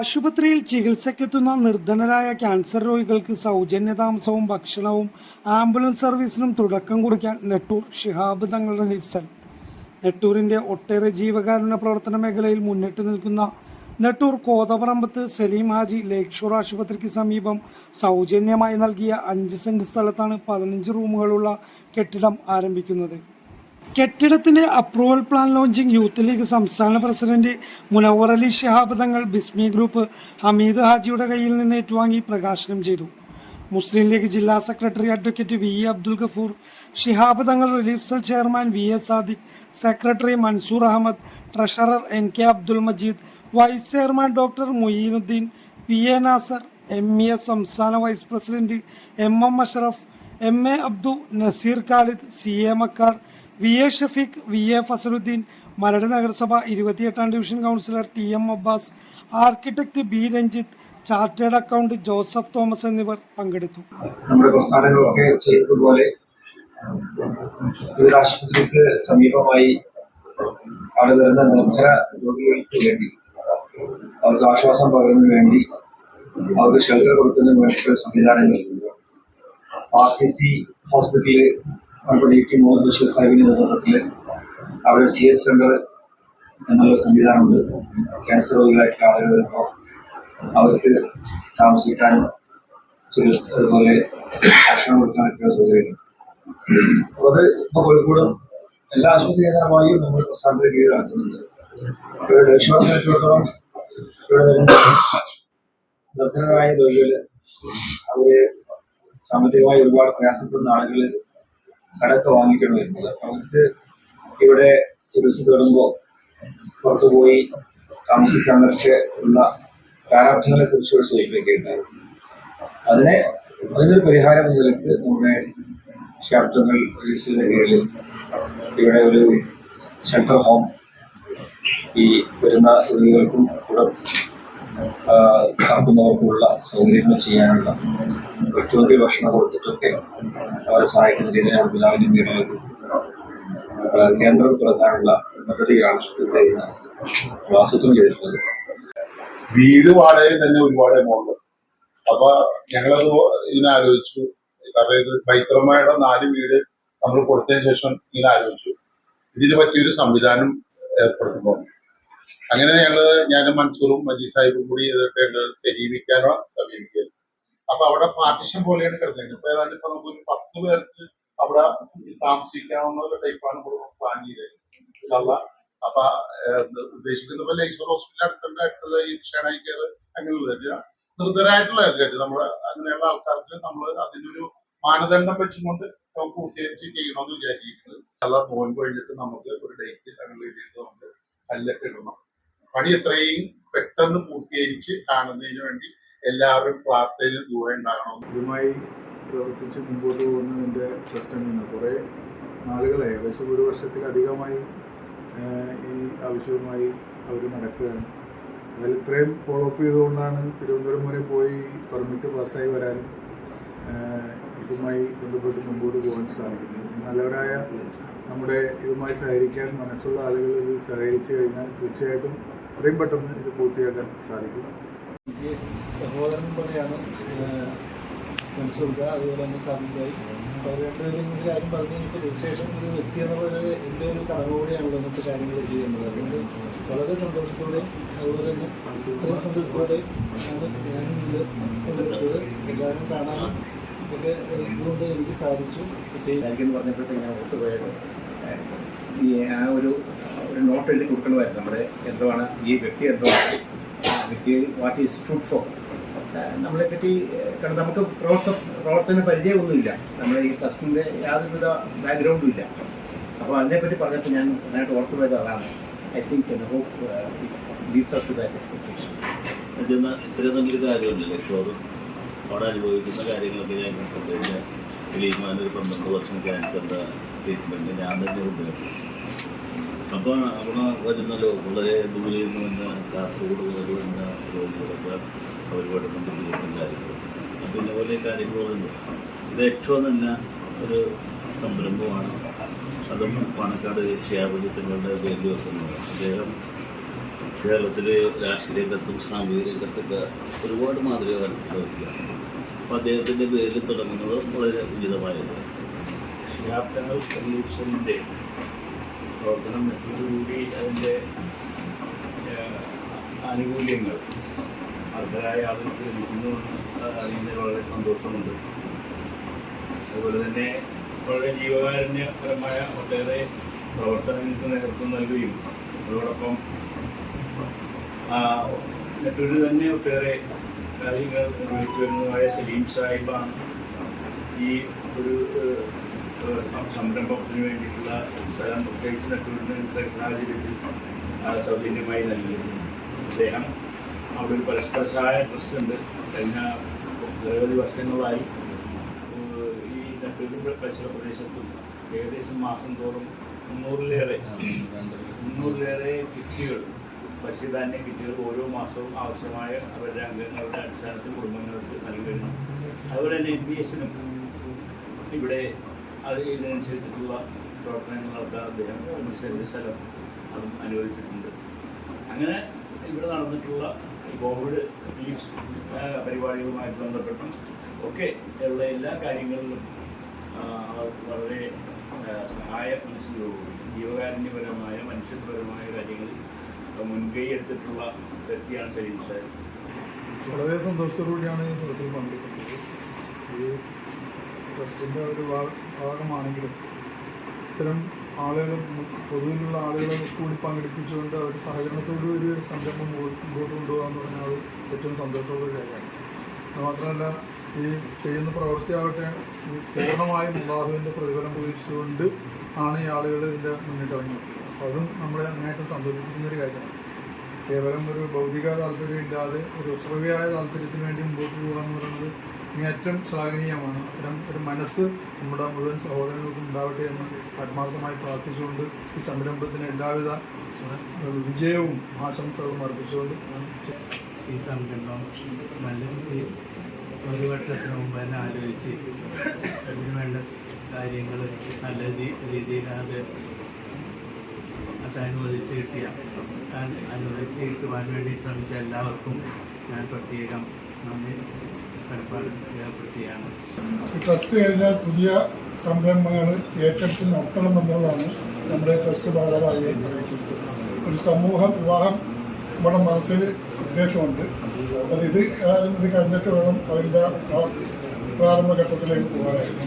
ആശുപത്രിയിൽ ചികിത്സയ്ക്കെത്തുന്ന നിർധനരായ ക്യാൻസർ രോഗികൾക്ക് സൗജന്യ താമസവും ഭക്ഷണവും ആംബുലൻസ് സർവീസിനും തുടക്കം കുറിക്കാൻ നെട്ടൂർ ഷിഹാബ് തങ്ങളുടെ നിഫ്സൽ നെട്ടൂരിന്റെ ഒട്ടേറെ ജീവകാരുണ്യ പ്രവർത്തന മേഖലയിൽ മുന്നിട്ട് നിൽക്കുന്ന നെട്ടൂർ കോതപറമ്പത്ത് സലീം ഹാജി ലേക്ക് ആശുപത്രിക്ക് സമീപം സൗജന്യമായി നൽകിയ അഞ്ച് സെന്റ് സ്ഥലത്താണ് പതിനഞ്ച് റൂമുകളുള്ള കെട്ടിടം ആരംഭിക്കുന്നത്. കെട്ടിടത്തിന്റെ approval plan launching youth league സംസ്ഥാന പ്രസിഡന്റ് മുനവർ അലി ഷിഹാബ് തങ്ങൾ ബിസ്മി ഗ്രൂപ്പ് ഹമീദ് ഹാജിയുടെ കയ്യിൽ നിന്ന് ഏറ്റുവാങ്ങി പ്രകാശനം ചെയ്തു. മുസ്ലിം ലീഗ് ജില്ലാ secretary advocate V A Abdul Gafoor Shihab Thangal relief cell chairman V A Sadiq secretary Mansoor Ahammed treasurer N K Abdul Majeed vice chairman doctor Moideenuddeen P A Nasar M E S സംസ്ഥാന vice president M M Ashraf M A Abdu Naseer Khalid C A Makkar V A Shafeeq V A Fazaluddeen Maradu നഗരസഭ ഇരുപത്തിയെട്ടാം division councillor T M Abbas architect B Ranjith chartered account Joseph Thomas എന്നിവർ പങ്കെടുത്തു. നമ്മുടെ പ്രസ്ഥാനങ്ങളൊക്കെ ചെയ്തതുപോലെ ആശുപത്രിക്ക് സമീപമായി വരുന്ന നിർഭര രോഗികൾക്ക് വേണ്ടി അവർക്ക് ആശ്വാസം പകരുന്നതിന് വേണ്ടി അവർക്ക് ഷെൽട്ടർ കൊടുക്കുന്നതിന് വേണ്ടിയിട്ടുള്ള സംവിധാനങ്ങൾ. ആർ സി സി ഹോസ്പിറ്റലിൽ നമ്മുടെ ഡി ടി മുഹമ്മദ് ബഷീർ സാഹിബിന്റെ നേതൃത്വത്തിൽ അവിടെ സി എസ് സെന്റർ എന്നുള്ള സംവിധാനമുണ്ട്. ക്യാൻസർ രോഗികളായിട്ടുള്ള ആളുകൾ വരുമ്പോൾ അവർക്ക് താമസിക്കാനും ചികിത്സ അതുപോലെ ഭക്ഷണം കൊടുക്കാനൊക്കെയുള്ള സൗകര്യം അപ്പോൾ അത് ഇപ്പോൾ കോഴിക്കോട് എല്ലാ ആശുപത്രി കേന്ദ്രമായും നമ്മൾ പ്രസ്ഥാനത്തിന് കീഴിലാക്കുന്നുണ്ട് ഇവിടെ സംബന്ധിച്ചിടത്തോളം ഇവിടെ വരുന്ന നിർധനരായ രോഗികൾ അവർ സാമ്പത്തികമായി ഒരുപാട് പ്രയാസപ്പെടുന്ന ആളുകൾ കടക്ക് വാങ്ങിയിട്ടാണ് വരുന്നത്. അവർക്ക് ഇവിടെ ചികിത്സ തുടങ്ങുമ്പോൾ പുറത്തു പോയി താമസിക്കാനൊക്കെ ഉള്ള പ്രാരാബ്ധങ്ങളെ കുറിച്ച് ഉണ്ടായിരുന്നു. അതിനെ അതിനൊരു പരിഹാരം എന്ന നിലയ്ക്ക് നമ്മുടെ ക്ഷേത്രങ്ങൾ ചികിത്സയുടെ കീഴിൽ ഇവിടെ ഒരു ഷെൽട്ടർ ഹോം ഈ വരുന്ന രോഗികൾക്കും കൂടെ കാക്കുന്നവർക്കുമുള്ള സൗകര്യങ്ങൾ ചെയ്യാനുള്ള വ്യക്തികൾക്ക് ഭക്ഷണം കൊടുത്തിട്ടൊക്കെ അവരെ സഹായിക്കുന്ന രീതിയിലാണ് പിതാവിന്റെ വീടുകൾ കേന്ദ്രം തുറക്കാനുള്ള പദ്ധതിയാണ് ഇവിടെ ഇന്ന് ആസൂത്രണം ചെയ്തിട്ടുള്ളത്. വീട് വാടകയിൽ തന്നെ ഒരുപാട് എമൗണ്ട് അപ്പൊ ഞങ്ങളത് ഇങ്ങനെ ആലോചിച്ചു. കാരണം ഇത് പൈത്രമ്മയുടെ നാല് വീട് നമ്മൾ കൊടുത്തതിന് ശേഷം ഇങ്ങനെ ആലോചിച്ചു. ഇതിന് പറ്റിയൊരു സംവിധാനം ഏർപ്പെടുത്തുന്നു അങ്ങനെ ഞങ്ങൾ ഞാനും മൻസൂറും മജീദ് സാഹിബും കൂടി ഇതൊക്കെ ശരീകരിക്കാനോ സമീപിക്കൽ അപ്പൊ അവിടെ പാർട്ടിഷൻ പോലെയാണ് കിടന്നത് ഇപ്പൊ ഏതാണ്ട് ഇപ്പൊ നമുക്ക് ഒരു പത്ത് പേർക്ക് അവിടെ താമസിക്കാവുന്ന ഒരു ടൈപ്പാണ് നമ്മൾ പ്ലാൻ ചെയ്തത്. അപ്പൊ ഉദ്ദേശിക്കുന്ന പോലെ ലൈസർ ഹോസ്പിറ്റൽ അടുത്തുണ്ട് അടുത്തുള്ള ഈ ഷേണായി അങ്ങനെയുള്ള നിർദ്ധരായിട്ടുള്ള ആൾക്കാർ നമ്മൾ അങ്ങനെയുള്ള ആൾക്കാർക്ക് നമ്മൾ അതിനൊരു മാനദണ്ഡം വെച്ചുകൊണ്ട് നമുക്ക് പൂർത്തീകരിച്ച് ചെയ്യണമെന്ന് വിചാരിക്കുന്നത് അല്ല നോൻ കഴിഞ്ഞിട്ട് നമുക്ക് ഒരു ഡേറ്റ് അങ്ങനെ എഴുതിയിട്ട് നമുക്ക് കല്ലൊക്കെ ഇടണം പണി എത്രയും പെട്ടെന്ന് പൂർത്തീകരിച്ച് കാണുന്നതിന് വേണ്ടി എല്ലാവരും പ്രാർത്ഥനയിൽ ദൂരം ഉണ്ടാകണം. ഇതുമായി പ്രവർത്തിച്ച് മുമ്പോട്ട് പോകുന്നതിന്റെ പ്രശ്നം തന്നെ കുറേ നാളുകളെ ഏകദേശം ഒരു വർഷത്തിലധികമായി ഈ ആവശ്യവുമായി അവർ നടക്കുകയാണ്. അതിൽ ഇത്രയും ഫോളോ അപ്പ് ചെയ്തുകൊണ്ടാണ് തിരുവനന്തപുരം വരെ പോയി പെർമിറ്റ് പാസ്സായി ഏഹ്, ഇതുമായി ബന്ധപ്പെട്ട് മുമ്പോട്ട് പോകാൻ സാധിക്കുന്നത്. നല്ലവരായ നമ്മുടെ ഇതുമായി സഹകരിക്കാൻ മനസ്സുള്ള ആളുകൾ ഇത് സഹകരിച്ചു കഴിഞ്ഞാൽ തീർച്ചയായിട്ടും എത്രയും പെട്ടെന്ന് ഇത് പൂർത്തിയാക്കാൻ സാധിക്കും. എനിക്ക് സഹോദരൻ പോലെയാണ് മനസ്സിലാക്കുക അതുപോലെ തന്നെ സാധിക്കായി അവർ രണ്ടുപേരും ഒരു കാര്യം പറഞ്ഞു കഴിഞ്ഞാൽ തീർച്ചയായിട്ടും ഒരു വ്യക്തി എന്നുള്ളത് എന്റെ ഒരു കടമ കൂടിയാണല്ലോ ഇങ്ങനത്തെ കാര്യങ്ങൾ ചെയ്യേണ്ടത് അതുകൊണ്ട് വളരെ സന്തോഷത്തോടെയും അതുപോലെ തന്നെ ഇത്രയും സന്തോഷത്തോടെയും ആണ് ഞാൻ എല്ലാവരും കാണാനും ഒക്കെ ഇതുകൊണ്ട് എനിക്ക് സാധിച്ചു? പ്രത്യേകിച്ച് എന്ന് പറഞ്ഞപ്പോഴത്തേക്ക് ഞാൻ ഓർത്തുപോയത് ഏഹ്, ഈ ആ ഒരു ഒരു നോട്ട് എഴുതി കൊടുക്കണമായിരുന്നു നമ്മുടെ എന്തുവാണ് ഈ വ്യക്തി എന്തുവാണ് വ്യക്തി വാട്ട് ഈസ് സ്റ്റുഡ് ഫോർ നമ്മളെ പറ്റി കാരണം നമുക്ക് പ്രവർത്തന പ്രവർത്തന പരിചയമൊന്നുമില്ല. നമ്മുടെ ഈ ട്രസ്റ്റിന്റെ യാതൊരുവിധ ബാക്ക്ഗ്രൗണ്ടും ഇല്ല. അപ്പോൾ അതിനെപ്പറ്റി പറഞ്ഞപ്പോൾ ഞാൻ നന്നായിട്ട് ഓർത്തുപോയത് അതാണ്. I think hope leaves up to that expectation ഇത്രയും നല്ലൊരു കാര്യമുണ്ടല്ലോ ചോറും അവിടെ അനുഭവിക്കുന്ന കാര്യങ്ങളൊക്കെ ഞാൻ കണ്ടിട്ടുണ്ട്. ലീമാൻ ഒരു പന്ത്രണ്ട് വർഷം ക്യാൻസറിന്റെ ട്രീറ്റ്മെന്റ് ഞാൻ തന്നെ ഉപയോഗിച്ചു അപ്പോൾ അവിടെ വരുന്നല്ലോ വളരെ ദൂരെ നിന്ന് വന്ന കാസർഗോഡ് മുതൽ വന്ന രോഗികളൊക്കെ വരുമ്പോൾ ബുദ്ധിമുട്ടും കാര്യങ്ങളും അപ്പം ഇതുപോലെ കാര്യങ്ങളുണ്ട് ഇത് ഏറ്റവും നല്ല ഒരു സംരംഭമാണ്. അതും പാണക്കാട് ക്ഷേമജിത്തങ്ങളുടെ പേരിൽ വെക്കുന്നത് അദ്ദേഹം കേരളത്തിലെ രാഷ്ട്രീയ രംഗത്തും സാമൂഹിക രംഗത്തൊക്കെ ഒരുപാട് മാതൃക മനസ്സിലാക്കുക അപ്പോൾ അദ്ദേഹത്തിന്റെ പേരിൽ തുടങ്ങുന്നത് വളരെ ഉചിതമായത്. ഷിഹാബ് പ്രവർത്തനം കൂടി അതിന്റെ ആനുകൂല്യങ്ങൾ അർഹരായ ആളുകൾക്ക് ലഭിക്കുന്നു അറിയുന്നതിൽ വളരെ സന്തോഷമുണ്ട്. അതുപോലെ തന്നെ വളരെ ജീവകാരുണ്യപരമായ ഒട്ടേറെ പ്രവർത്തനങ്ങൾക്ക് നേതൃത്വം നൽകുകയും അതോടൊപ്പം നെട്ടൂരിൽ തന്നെ ഒട്ടേറെ കാര്യങ്ങൾ നിർവഹിച്ചു വരുന്നതായ സലീം സാഹിബാണ് ഈ ഒരു സംരംഭത്തിന് വേണ്ടിയിട്ടുള്ള സ്ഥലം പ്രത്യേകിച്ച് നെട്ടൂരിന് സാഹചര്യത്തിൽ സൗജന്യമായി നൽകിയത്. അദ്ദേഹം അവിടെ ഒരു പരസ്പര സഹായ ട്രസ്റ്റ് ഉണ്ട്. കഴിഞ്ഞ നിരവധി വർഷങ്ങളായി ഈ നെട്ടൂരിന്റെ പരിസര പ്രദേശത്തും ഏകദേശം മാസം തോറും മുന്നൂറിലേറെ മുന്നൂറിലേറെ കിറ്റുകൾ ഭക്ഷ്യധാന്യ കിറ്റുകൾ ഓരോ മാസവും ആവശ്യമായ അവരുടെ അംഗങ്ങളുടെ അടിസ്ഥാനത്തിൽ കുടുംബങ്ങൾക്ക് നൽകുന്നു. അതുപോലെ തന്നെ എൻ പി എസിനും ഇവിടെ അത് ഇതിനനുസരിച്ചിട്ടുള്ള പ്രവർത്തനങ്ങൾ നടത്താൻ അദ്ദേഹം അഞ്ച് സെന്റ് സ്ഥലം അതും അനുവദിച്ചിട്ടുണ്ട്. അങ്ങനെ ഇവിടെ നടന്നിട്ടുള്ള കോവിഡ് റിലീഫ് പരിപാടികളുമായി ബന്ധപ്പെട്ടും ഒക്കെ ഉള്ള എല്ലാ കാര്യങ്ങളിലും വളരെ സഹായ മനസ്സിലോടുകൂടി ജീവകാരുണ്യപരമായ മനുഷ്യപരമായ കാര്യങ്ങളിൽ മുൻകൈ എടുത്തിട്ടുള്ള വ്യക്തിയാണ് സലീം സാഹിബ്. വളരെ സന്തോഷത്തോടുകൂടിയാണ് ഈ സദസ്സിൽ പങ്കെടുക്കുന്നത്. ഈ ട്രസ്റ്റിന്റെ ഒരു ഭാഗമാണെങ്കിലും ഇത്തരം ആളുകൾ പൊതുവിലുള്ള ആളുകളെ കൂടി പങ്കെടുപ്പിച്ചുകൊണ്ട് അവർ സഹകരണത്തോടു ഒരു സംരംഭം മുമ്പോട്ട് കൊണ്ടുപോകാന്ന് പറഞ്ഞാൽ അത് ഏറ്റവും സന്തോഷമുള്ള കാര്യമാണ്. മാത്രമല്ല ഈ ചെയ്യുന്ന പ്രവൃത്തിയാവട്ടെ പൂർണമായും അള്ളാഹുവിന്റെ പ്രതിഫലം പ്രതീക്ഷിച്ചുകൊണ്ട് ആണ് ഈ ആളുകൾ ഇതിന്റെ മുന്നിട്ട് ഇറങ്ങിയത് അപ്പോൾ അതും നമ്മളെ നന്നായിട്ട് സന്തോഷിപ്പിക്കുന്ന ഒരു കാര്യമാണ്. കേവലം ഒരു ഭൗതിക താല്പര്യം ഇല്ലാതെ ഒരു ശ്രവ്യായ താല്പര്യത്തിന് വേണ്ടി മുമ്പോട്ട് പോകുക എന്ന് പറയുന്നത് ഏറ്റവും ശ്ലാഘനീയമാണ് അത്തരം ഒരു മനസ്സ് നമ്മുടെ മുഴുവൻ സഹോദരങ്ങൾക്കും ഉണ്ടാവട്ടെ എന്ന് ആത്മാർത്ഥമായി പ്രാർത്ഥിച്ചുകൊണ്ട് ഈ സംരംഭത്തിന് എല്ലാവിധ വിജയവും ആശംസകളും അർപ്പിച്ചുകൊണ്ട് ഈ സംരംഭം നല്ല രീതിയിൽ ഒരു വർഷത്തിന് മുമ്പ് തന്നെ ആലോചിച്ച് അതിന് വേണ്ട കാര്യങ്ങൾ നല്ല രീതിയിലാകെ അത് അനുവദിച്ച് കിട്ടിയ അനുവദിച്ച് കിട്ടുവാൻ വേണ്ടി ശ്രമിച്ച എല്ലാവർക്കും ഞാൻ പ്രത്യേകം നന്ദി കടപ്പാട് ട്രസ്റ്റ് കഴിഞ്ഞാൽ പുതിയ സംരംഭങ്ങൾ ഏറ്റെടുത്ത് നടത്തണമെന്നുള്ളതാണ് നമ്മുടെ ട്രസ്റ്റ് ഭാരവാഹികൾ അറിയിച്ചിരിക്കുന്നത്. ഒരു സമൂഹ വിവാഹം നമ്മുടെ മനസ്സിൽ ഉദ്ദേശമുണ്ട്. അത് ഇത് ഇത് കഴിഞ്ഞിട്ട് വേണം അതിന്റെ പ്രാരംഭഘട്ടത്തിലേക്ക് പോകാനായിട്ട്.